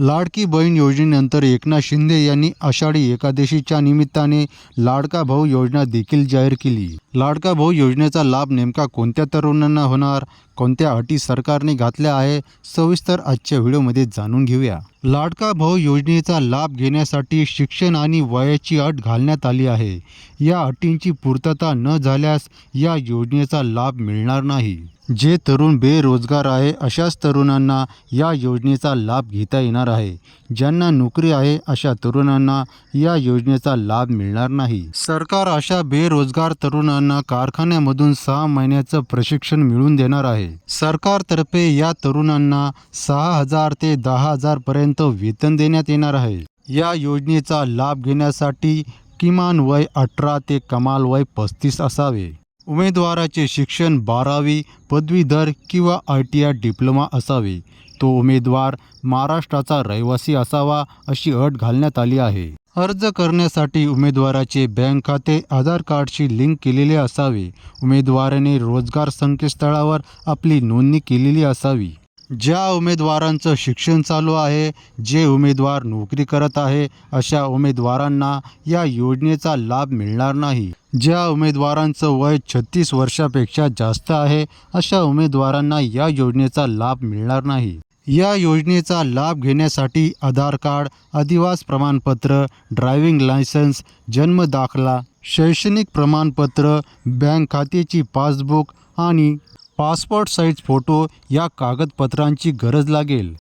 लाडकी बहीण योजनेनंतर एकनाथ शिंदे यांनी आषाढी एकादशीच्या निमित्ताने लाडका भाऊ योजना देखील जाहीर केली. लाडका भाऊ योजनेचा लाभ नेमका कोणत्या तरुणांना होणार? कोणत्या अटी सरकारने घातल्या आहे सविस्तर आजच्या व्हिडिओमध्ये जाणून घेऊया. लाडका भाऊ योजनेचा लाभ घेण्यासाठी शिक्षण आणि वयाची अट घालण्यात आली आहे. या अटींची पूर्तता न झाल्यास या योजनेचा लाभ मिळणार नाही. जे तरुण बेरोजगार आहे अशाच तरुणांना या योजनेचा लाभ घेता येणार आहे. ज्यांना नोकरी आहे अशा तरुणांना या योजनेचा लाभ मिळणार नाही. सरकार अशा बेरोजगार तरुणांना कारखान्यामधून सहा महिन्याचं प्रशिक्षण मिळवून देणार आहे. सरकारतर्फे या तरुणांना सहा हजार ते दहा हजार पर्यंत वेतन देण्यात येणार आहे. या योजनेचा लाभ घेण्यासाठी किमान वय अठरा ते कमाल वय पस्तीस असावे. उमेदवाराचे शिक्षण बारावी पदवीधर किंवा आय टी आय डिप्लोमा असावे. तो उमेदवार महाराष्ट्राचा रहिवासी असावा अशी अट घालण्यात आली आहे. अर्ज करण्यासाठी उमेदवाराचे बँक खाते आधार कार्डशी लिंक केलेले असावे. उमेदवाराने रोजगार संकेतस्थळावर आपली नोंदणी केलेली असावी. ज्या उमेदवारांचं शिक्षण चालू आहे जे उमेदवार नोकरी करत आहे अशा उमेदवारांना या योजनेचा लाभ मिळणार नाही. ज्या उमेदवारांचं वय छत्तीस वर्षापेक्षा जास्त आहे अशा उमेदवारांना या योजनेचा लाभ मिळणार नाही. या योजनेचा लाभ घेण्यासाठी आधार कार्ड अधिवास प्रमाणपत्र ड्रायव्हिंग लायसन्स जन्म दाखला शैक्षणिक प्रमाणपत्र बँक खात्याची पासबुक आणि पासपोर्ट साईज फोटो या कागदपत्रांची गरज लागेल.